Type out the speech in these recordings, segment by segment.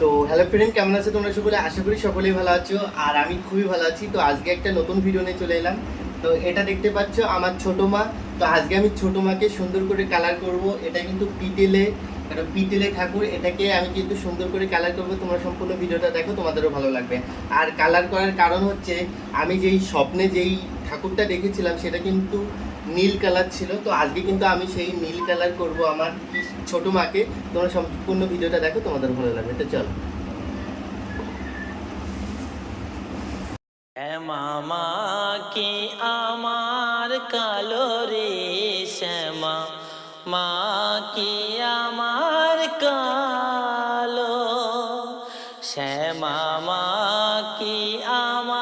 তো hello friend কেমন আছো তোমরা সকলে? আশা করি সকলেই ভালো আছো, আর আমি খুবই ভালো আছি। তো আজকে একটা নতুন ভিডিও নিয়ে চলে এলাম। তো এটা দেখতে পাচ্ছ আমার ছোট মা। তো আজকে আমি ছোট মাকে সুন্দর করে কালার করব। এটা কিন্তু পিটেলে এটা পিটেলে ঠাকুর। এটাকে আমি কিন্তু সুন্দর করে কালার করব। তোমরা সম্পূর্ণ ভিডিওটা দেখো, তোমাদেরও ভালো লাগবে। আর কালার করার কারণ হচ্ছে, আমি যেই স্বপ্নে যেই ঠাকুরটা দেখেছিলাম, সেটা কিন্তু নীল কালার ছিল। তো আজকে কিন্তু আমি সেই নীল কালার করব আমার ছোট মাকে। তোমরা সম্পূর্ণ ভিডিওটা দেখো, তোমাদের ভালো লাগবে। তো চলো। কি আমার কালো রে শ্যামা? মা, কি আমার কালো? শ্যামা, মা, কি আমার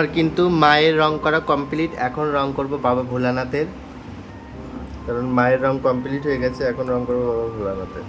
আমার কিন্তু মায়ের রং করা কমপ্লিট এখন রং করব বাবা ভোলানাথের। কারণ মায়ের রং কমপ্লিট হয়ে গেছে, এখন রং করব বাবা ভোলানাথের।